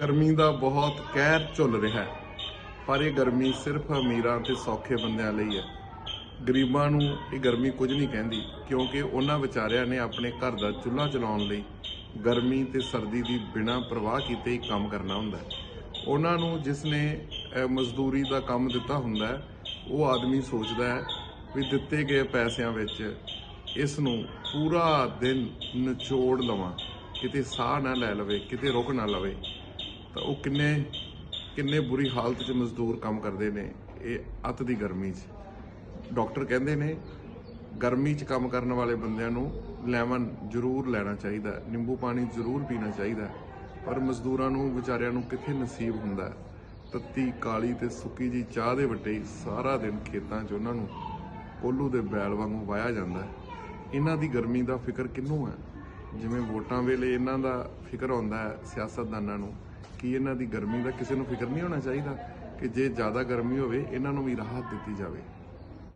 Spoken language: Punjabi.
ਗਰਮੀ ਦਾ ਬਹੁਤ ਕਹਿਰ ਝੁੱਲ ਰਿਹਾ ਹੈ। ਪਰ ਇਹ ਗਰਮੀ ਸਿਰਫ ਅਮੀਰਾਂ ਤੇ ਸੌਖੇ ਬੰਦਿਆਂ ਲਈ ਹੈ। ਗਰੀਬਾਂ ਨੂੰ ਇਹ ਗਰਮੀ ਕੁਝ ਨਹੀਂ ਕਹਿੰਦੀ, ਕਿਉਂਕਿ ਉਹਨਾਂ ਵਿਚਾਰਿਆਂ ਨੇ ਆਪਣੇ ਘਰ ਦਾ ਚੁੱਲ੍ਹਾ ਚਲਾਉਣ ਲਈ ਗਰਮੀ ਤੇ ਸਰਦੀ ਦੀ ਬਿਨਾਂ ਪ੍ਰਵਾਹ ਕੀਤੇ ਹੀ ਕੰਮ ਕਰਨਾ ਹੁੰਦਾ ਉਹਨਾਂ ਨੂੰ ਜਿਸ ਨੇ ਮਜ਼ਦੂਰੀ ਦਾ ਕੰਮ ਦਿੱਤਾ ਹੁੰਦਾ ਉਹ ਆਦਮੀ ਸੋਚਦਾ ਹੈ ਵੀ ਦਿੱਤੇ ਗਏ ਪੈਸਿਆਂ ਵਿੱਚ ਇਸ ਨੂੰ ਪੂਰਾ ਦਿਨ ਨਿਚੋੜ ਲਵਾਂ। ਕਿਤੇ ਸਾਹ ਨਾ ਲੈ ਲਵੇ, ਕਿਤੇ ਰੁਕ ਨਾ ਲਵੇ। ਤਾਂ ਉਹ ਕਿੰਨੇ ਕਿੰਨੇ ਬੁਰੀ ਹਾਲਤ 'ਚ ਮਜ਼ਦੂਰ ਕੰਮ ਕਰਦੇ ਨੇ, ਇਹ ਅੱਤ ਦੀ ਗਰਮੀ 'ਚ। ਡਾਕਟਰ ਕਹਿੰਦੇ ਨੇ, ਗਰਮੀ 'ਚ ਕੰਮ ਕਰਨ ਵਾਲੇ ਬੰਦਿਆਂ ਨੂੰ ਲੈਮਨ ਜ਼ਰੂਰ ਲੈਣਾ ਚਾਹੀਦਾ, ਨਿੰਬੂ ਪਾਣੀ ਜ਼ਰੂਰ ਪੀਣਾ ਚਾਹੀਦਾ, ਪਰ ਮਜ਼ਦੂਰਾਂ ਨੂੰ, ਵਿਚਾਰਿਆਂ ਨੂੰ ਕਿੱਥੇ ਨਸੀਬ ਹੁੰਦਾ? ਤੱਤੀ, ਕਾਲੀ ਤੇ ਸੁੱਕੀ ਜੀ ਚਾਹ ਦੇ ਵੱਟੇ ਸਾਰਾ ਦਿਨ ਖੇਤਾਂ 'ਚ ਉਹਨਾਂ ਨੂੰ ਕੋਲੂ ਦੇ ਬੈਲ ਵਾਂਗੂ ਵਾਇਆ ਜਾਂਦਾ। ਇਹਨਾਂ ਦੀ ਗਰਮੀ ਦਾ ਫਿਕਰ ਕਿਹਨੂੰ ਹੈ? ਜਿਵੇਂ ਵੋਟਾਂ ਵੇਲੇ ਇਹਨਾਂ ਦਾ ਫਿਕਰ ਆਉਂਦਾ ਹੈ ਸਿਆਸਤਦਾਨਾਂ ਨੂੰ ਕਿ ਇਹਨਾਂ ਦੀ ਗਰਮੀ ਦਾ ਕਿਸੇ ਨੂੰ ਫਿਕਰ ਨਹੀਂ ਹੋਣਾ ਚਾਹੀਦਾ ਕਿ ਜੇ ਜ਼ਿਆਦਾ ਗਰਮੀ ਹੋਵੇ, ਇਹਨਾਂ ਨੂੰ ਵੀ ਰਾਹਤ ਦਿੱਤੀ ਜਾਵੇ।